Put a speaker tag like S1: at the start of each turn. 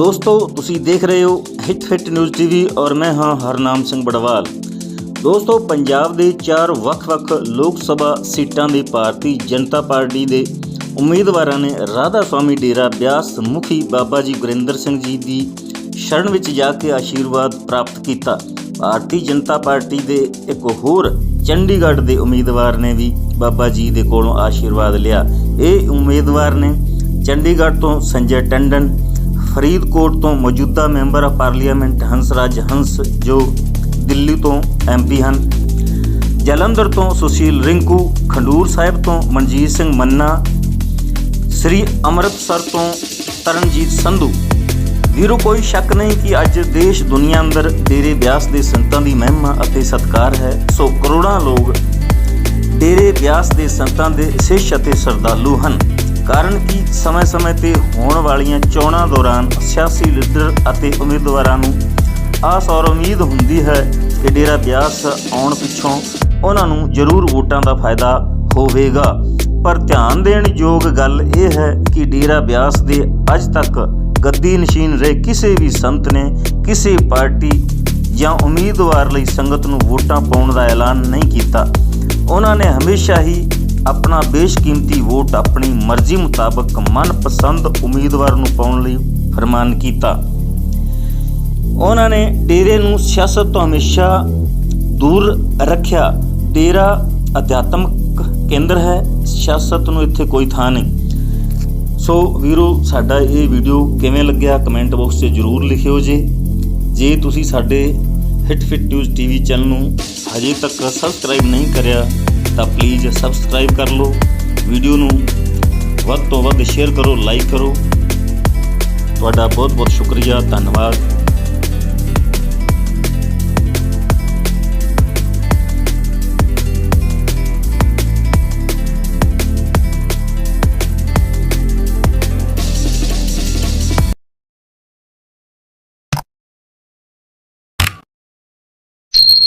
S1: ਦੋਸਤੋ, ਤੁਸੀਂ ਦੇਖ ਰਹੇ ਹੋ ਹਿੱਟ ਫਿੱਟ ਨਿਊਜ਼ ਟੀਵੀ ਔਰ ਮੈਂ ਹਾਂ ਹਰਨਾਮ ਸਿੰਘ ਬੜਵਾਲ। ਦੋਸਤੋ, ਪੰਜਾਬ ਦੇ ਚਾਰ ਵੱਖ-ਵੱਖ ਲੋਕ ਸਭਾ ਸੀਟਾਂ ਦੇ ਭਾਰਤੀ ਜਨਤਾ ਪਾਰਟੀ ਦੇ ਉਮੀਦਵਾਰਾਂ ਨੇ ਰਾਧਾ ਸਵਾਮੀ ਡੇਰਾ ਬਿਆਸ ਮੁਖੀ ਬਾਬਾ ਜੀ ਗੁਰਿੰਦਰ ਸਿੰਘ ਜੀ ਦੀ ਸ਼ਰਨ ਵਿੱਚ ਜਾ ਕੇ ਆਸ਼ੀਰਵਾਦ ਪ੍ਰਾਪਤ ਕੀਤਾ। ਭਾਰਤੀ ਜਨਤਾ ਪਾਰਟੀ ਦੇ ਇੱਕ ਹੋਰ ਚੰਡੀਗੜ੍ਹ ਦੇ ਉਮੀਦਵਾਰ ਨੇ ਵੀ ਬਾਬਾ ਜੀ ਦੇ ਕੋਲੋਂ ਆਸ਼ੀਰਵਾਦ ਲਿਆ। ਇਹ ਉਮੀਦਵਾਰ ਨੇ ਚੰਡੀਗੜ੍ਹ ਤੋਂ ਸੰਜੇ ਟੰਡਨ ਫਰੀਦਕੋਟ ਤੋਂ ਮੌਜੂਦਾ member of parliament Hansraj Hans, ਜੋ ਦਿੱਲੀ ਤੋਂ ਐਮਪੀ ਹਨ। ਜਲੰਧਰ ਤੋਂ ਸੁਸ਼ੀਲ ਰਿੰਕੂ, ਖੰਡੂਰ ਸਾਹਿਬ ਤੋਂ ਮਨਜੀਤ ਸਿੰਘ ਮੰਨਾ, ਸ੍ਰੀ ਅੰਮ੍ਰਿਤਸਰ ਤੋਂ ਤਰਨਜੀਤ ਸੰਧੂ। ਵੀਰੋ, ਕੋਈ ਸ਼ੱਕ ਨਹੀਂ ਕਿ ਅੱਜ ਦੇਸ਼ ਦੁਨੀਆ ਅੰਦਰ ਡੇਰੇ ਬਿਆਸ ਦੇ ਸੰਤਾਂ ਦੀ ਮਹਿਮਾ ਅਤੇ ਸਤਿਕਾਰ ਹੈ। ਸੋ ਕਰੋੜਾਂ ਲੋਕ ਡੇਰੇ ਬਿਆਸ ਦੇ ਸੰਤਾਂ ਦੇ ਸਿੱਖ ਅਤੇ ਸਰਦਾਲੂ ਹਨ। ਕਾਰਨ ਕਿ? ਸਮੇਂ-ਸਮੇਂ ਤੇ ਹੋਣ ਵਾਲੀਆਂ ਚੋਣਾਂ ਦੌਰਾਨ ਸਿਆਸੀ ਲੀਡਰ ਅਤੇ ਉਮੀਦਵਾਰਾਂ ਨੂੰ ਆਸ ਔਰ ਉਮੀਦ ਹੁੰਦੀ ਹੈ ਕਿ ਡੇਰਾ ਬਿਆਸ ਆਉਣ ਪਿੱਛੋਂ ਉਹਨਾਂ ਨੂੰ ਜ਼ਰੂਰ ਵੋਟਾਂ ਦਾ ਫਾਇਦਾ ਹੋਵੇਗਾ। ਪਰ ਧਿਆਨ ਦੇਣ ਯੋਗ ਗੱਲ ਇਹ ਹੈ ਕਿ ਡੇਰਾ ਬਿਆਸ ਦੇ ਅੱਜ ਤੱਕ ਗੱਦੀ ਨਸ਼ੀਨ ਰਹੇ ਕਿਸੇ ਵੀ ਸੰਤ ਨੇ ਕਿਸੇ ਪਾਰਟੀ ਜਾਂ ਉਮੀਦਵਾਰ ਲਈ ਸੰਗਤ ਨੂੰ ਵੋਟਾਂ ਪਾਉਣ ਦਾ ਐਲਾਨ ਨਹੀਂ ਕੀਤਾ। ਉਹਨਾਂ ਨੇ ਹਮੇਸ਼ਾ ਹੀ ਆਪਣਾ ਬੇਸ਼ਕੀਮਤੀ ਵੋਟ ਆਪਣੀ ਮਰਜ਼ੀ ਮੁਤਾਬਕ ਮਨਪਸੰਦ ਉਮੀਦਵਾਰ ਨੂੰ ਪਾਉਣ ਲਈ ਫਰਮਾਨ ਕੀਤਾ। ਉਹਨਾਂ ਨੇ ਡੇਰੇ ਨੂੰ ਸਿਆਸਤ ਤੋਂ ਹਮੇਸ਼ਾ ਦੂਰ ਰੱਖਿਆ। ਡੇਰਾ ਅਧਿਆਤਮਕ ਕੇਂਦਰ ਹੈ, ਸਿਆਸਤ ਨੂੰ ਇੱਥੇ ਕੋਈ ਥਾਂ ਨਹੀਂ। ਸੋ ਵੀਰੋ, ਸਾਡਾ ਇਹ ਵੀਡੀਓ ਕਿਵੇਂ ਲੱਗਿਆ ਕਮੈਂਟ ਬਾਕਸ 'ਚ ਜਰੂਰ ਲਿਖਿਓ ਜੇ। ਜੇ ਤੁਸੀਂ ਸਾਡੇ hit fit news TV channel ਨੂੰ ਹਜੇ ਤੱਕ ਸਬਸਕ੍ਰਾਈਬ ਨਹੀਂ ਕਰਿਆ, ਤਾਂ ਪਲੀਜ਼ ਸਬਸਕ੍ਰਾਈਬ ਕਰ ਲਓ। ਵੀਡੀਓ ਨੂੰ ਵੱਧ ਤੋਂ ਵੱਧ ਸ਼ੇਅਰ ਕਰੋ ਲਾਈਕ ਕਰੋ। ਤੁਹਾਡਾ ਬਹੁਤ ਬਹੁਤ ਸ਼ੁਕਰੀਆ, ਧੰਨਵਾਦ।